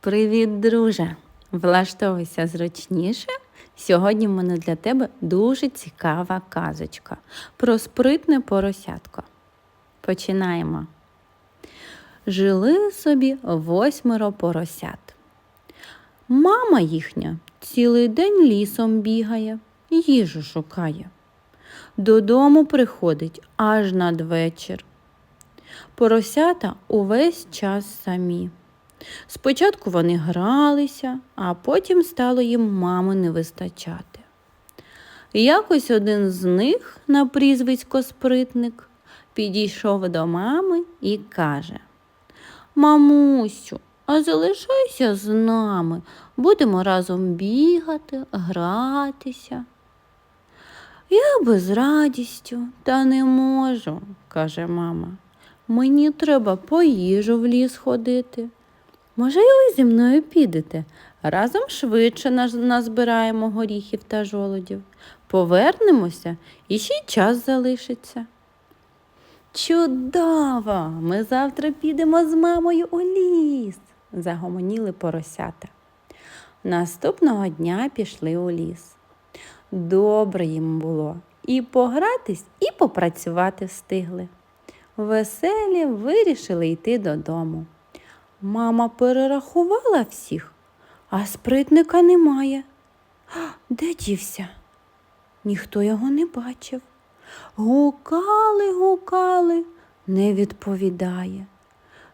Привіт, друже! Влаштовуйся зручніше. Сьогодні в мене для тебе дуже цікава казочка про спритне поросятко. Починаємо. Жили собі восьмеро поросят. Мама їхня цілий день лісом бігає, їжу шукає. Додому приходить аж надвечір. Поросята увесь час самі. Спочатку вони гралися, а потім стало їм мами не вистачати. Якось один з них, на прізвисько спритник, підійшов до мами і каже Мамусю, а залишайся з нами, будемо разом бігати, гратися. Я би з радістю, та не можу, каже мама. Мені треба по їжу в ліс ходити. Може, і ви зі мною підете? Разом швидше назбираємо горіхів та жолодів. Повернемося і ще й час залишиться. Чудово! Ми завтра підемо з мамою у ліс, загомоніли поросята. Наступного дня пішли у ліс. Добре їм було і погратись, і попрацювати встигли. Веселі вирішили йти додому. Мама перерахувала всіх, а спритника немає. Де дівся? Ніхто його не бачив. Гукали, гукали, не відповідає.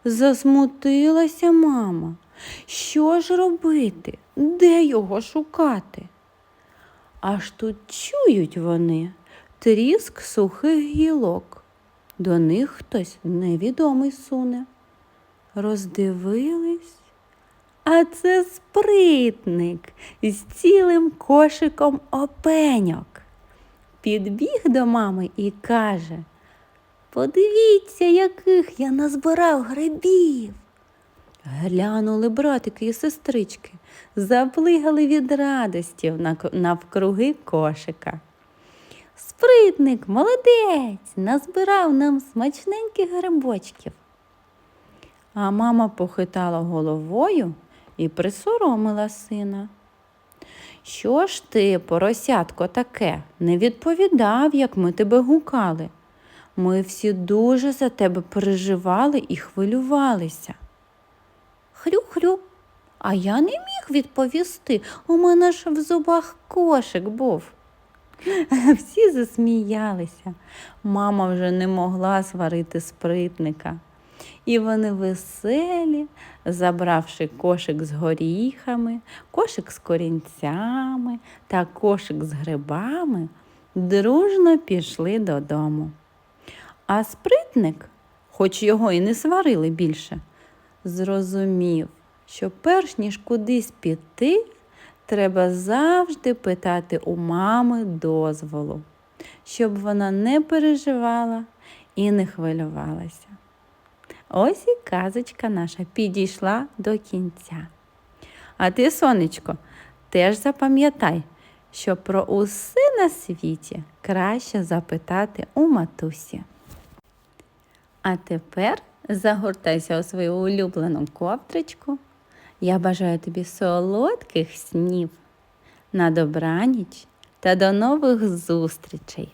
Засмутилася мама. Що ж робити? Де його шукати? Аж тут чують вони тріск сухих гілок. До них хтось невідомий суне. Роздивились, а це спритник з цілим кошиком опеньок. Підбіг до мами і каже Подивіться, яких я назбирав грибів. Глянули братики і сестрички, заплигали від радості навкруги кошика. Спритник, молодець, назбирав нам смачненьких грибочків. А мама похитала головою і присоромила сина. Що ж ти, поросятко, таке, не відповідав, як ми тебе гукали. Ми всі дуже за тебе переживали і хвилювалися. Хрю-хрю, а я не міг відповісти. У мене ж в зубах кошик був. Всі засміялися. Мама вже не могла сварити спритника. І вони веселі, забравши кошик з горіхами, кошик з корінцями та кошик з грибами, дружно пішли додому. А спритник, хоч його і не сварили більше, зрозумів, що перш ніж кудись піти, треба завжди питати у мами дозволу, щоб вона не переживала і не хвилювалася. Ось і казочка наша підійшла до кінця. А ти, сонечко, теж запам'ятай, що про усе на світі краще запитати у матусі. А тепер загортайся у свою улюблену ковдричку. Я бажаю тобі солодких снів. На добраніч та до нових зустрічей!